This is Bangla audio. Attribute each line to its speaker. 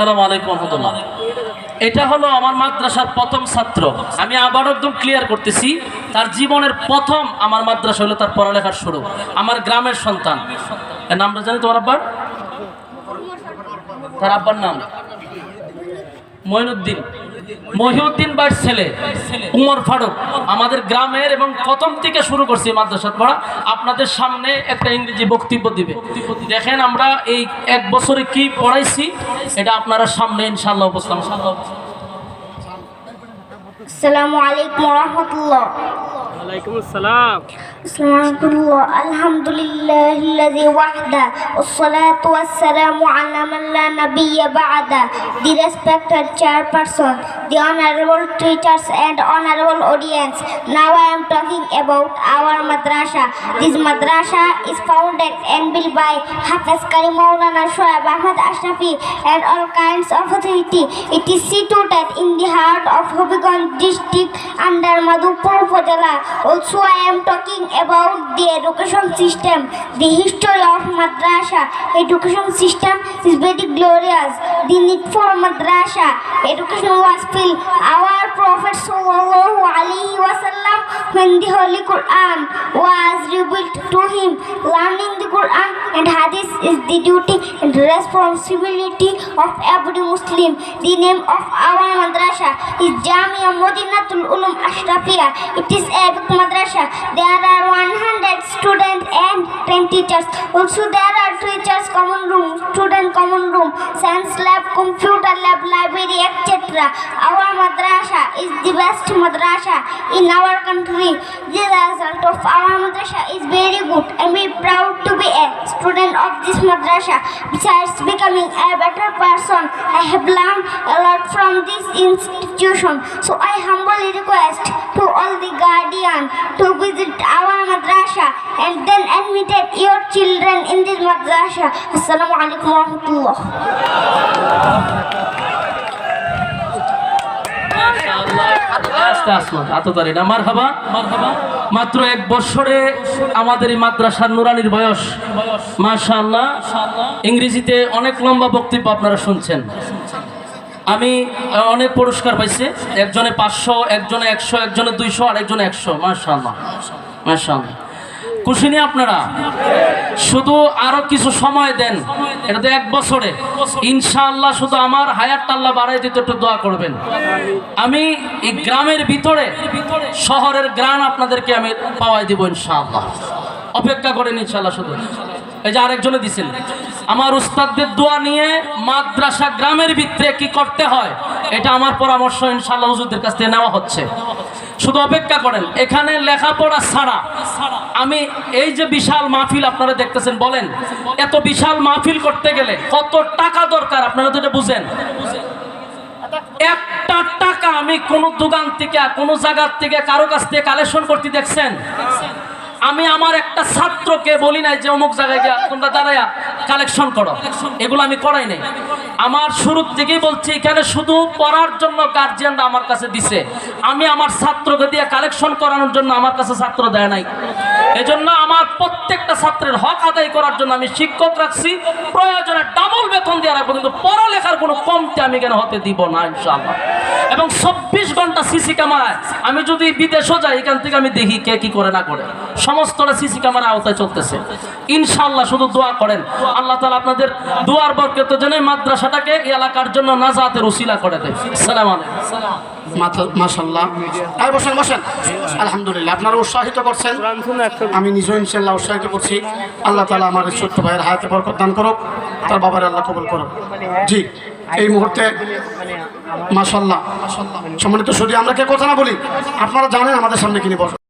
Speaker 1: সালাম আলাইকুম রহমতুল্লাহ। এটা হলো আমার মাদ্রাসার প্রথম ছাত্র। আমি আবার একদম ক্লিয়ার করতেছি, তার জীবনের প্রথম আমার মাদ্রাসা হলো তার পড়ালেখার শুরু, আমার গ্রামের সন্তান। নামটা জানি তোমার আব্বার? তার আব্বার নাম? মঈনুদ্দিন মহিউদ্দিন বাইর ছেলে উমর ফারুক আমাদের গ্রামের এবং প্রথম থেকে শুরু করছি মাদ্রাসা পড়া আপনাদের সামনে একটা ইংরেজি বক্তব্য দিবে দেখেন আমরা এই এক বছরে কি পড়াইছি এটা আপনারা সামনে ইনশাল্লাহ উপস্থাপন
Speaker 2: السلام عليكم ورحمة الله
Speaker 3: ওয়ালাইকুম আসসালাম
Speaker 2: السلام ورحمة الله الحمد لله الذي وحده والصلاة والسلام على من لا نبي بعده The respected chairperson, the honorable teachers and honorable audience Now I am talking about our madrasa This madrasa is founded and built by Hafiz Karim Maulana Shoaib Ahmad Ashrafi and all kinds of authority It is situated in the heart of Hobbiganj district under Madhupur Upazila Also I am talking about the education system The history of madrasa education system is very glorious The need for madrasa education was filled Our Prophet wasallam when the Holy Quran was revealed to him learning the Quran and Hadith is the duty and responsibility of every Muslim The name of our madrasa is Jamia Modinatul Ulum Ashrafia It is a big madrasa There are 100 students and 10 teachers Also there are teachers common room, student common room, science lab, computer lab, library etc. Our madrasa is the best madrasa in our country. The result of our madrasa is very good and we are proud to be a student of this madrasa. Besides becoming a better person, I have learned a lot from this institution. So I humbly request to all the guardian to visit our madrasa and then admit your children in this madrasa. Assalamu alaikum wa হাবা
Speaker 1: মাত্র এক বছরে আমাদের এই মাদ্রাসার নুরানির বয়স। মাশাআল্লাহ। ইংরেজিতে অনেক লম্বা বক্তব্য আপনারা শুনছেন। আমি অনেক পুরস্কার পাইছি। একজনে পাঁচশো, একজনে একশো, একজনে দুইশো আর একজনে একশো। মাশাআল্লাহ। মাশাআল্লাহ। খুশি আপনারা? শুধু আরও কিছু সময় দেন। এটা তো এক বছরে। ইনশাআল্লাহ শুধু আমার হায়ারটা আল্লাহ বাড়াই দিতে একটু দোয়া করবেন। আমি এই গ্রামের ভিতরে, শহরের গ্রাম আপনাদেরকে আমি পাওয়াই দিব ইনশাআল্লাহ। অপেক্ষা করেন ইনশাআল্লাহ শুধু। এই যে আরেকজনে দিছেন। আমার উস্তাদদের দোয়া নিয়ে মাদ্রাসা গ্রামের ভিতরে কি করতে হয়, এটা আমার পরামর্শ ইনশাআল্লাহ হুজুরদের কাছ থেকে নেওয়া হচ্ছে। শুধু অপেক্ষা করেন, এখানে লেখাপড়া ছাড়া। আমি এই যে বিশাল মাহফিল আপনারা দেখতেছেন, বলেন, এত বিশাল মাহফিল করতে গেলে কত টাকা দরকার? আপনারা তো এটা বুঝেন। একটা টাকা আমি কোন দোকান থেকে, কোন জায়গার থেকে, কারও কাছ থেকে কালেকশন করতে দেখছেন? আমি আমার একটা ছাত্রকে বলি নাই যে অমুক জায়গায় গিয়া তোমরা দাঁড়ায়া কালেকশন করো। এগুলো আমি করাই নাই। আমার শুরুর থেকেই বলছি, এখানে শুধু পড়ার জন্য গার্জিয়ানরা আমার কাছে দিছে। আমি আমার ছাত্রকে দিয়ে কালেকশন করানোর জন্য আমার কাছে ছাত্র দেয় নাই। এজন্য আমার প্রত্যেকটা ছাত্রের হক আদায় করার জন্য আমি শিক্ষক রাখছি। প্রয়োজনে ডাবল বেতন দিয়ে রাখব, কিন্তু পড়ালেখার কোনো কমতি আমি কেন হতে দিব না, ইনশাআল্লাহ। এবং চব্বিশ ঘণ্টা সিসি ক্যামেরায় আমি যদি বিদেশও যাই, এখান থেকে আমি দেখি কে কি করে না করে। সমস্তটা সিসি ক্যামেরা আওতায় চলতেছে। ইনশাআল্লাহ শুধু দোয়া করেন। আল্লাহ তালা আপনাদের দোয়ার বরকত জন্য মাদ্রাসাটাকে এলাকার জন্য নাজাতের উসিলা করে দেয়। সালাম
Speaker 4: মাশাল্লাহ বসেন বসেন। আলহামদুলিল্লাহ, আপনারা উৎসাহিত করছেন। আমি নিজেও ইনশাল্লাহ আল্লাহ তালা ভাইয়ের দান করুক বাবার আল্লাহ কবুল করুক। এই মুহূর্তে সম্মানিত শুধু আমরা কে কথা না বলি? আপনারা জানেন আমাদের সামনে কিনে বস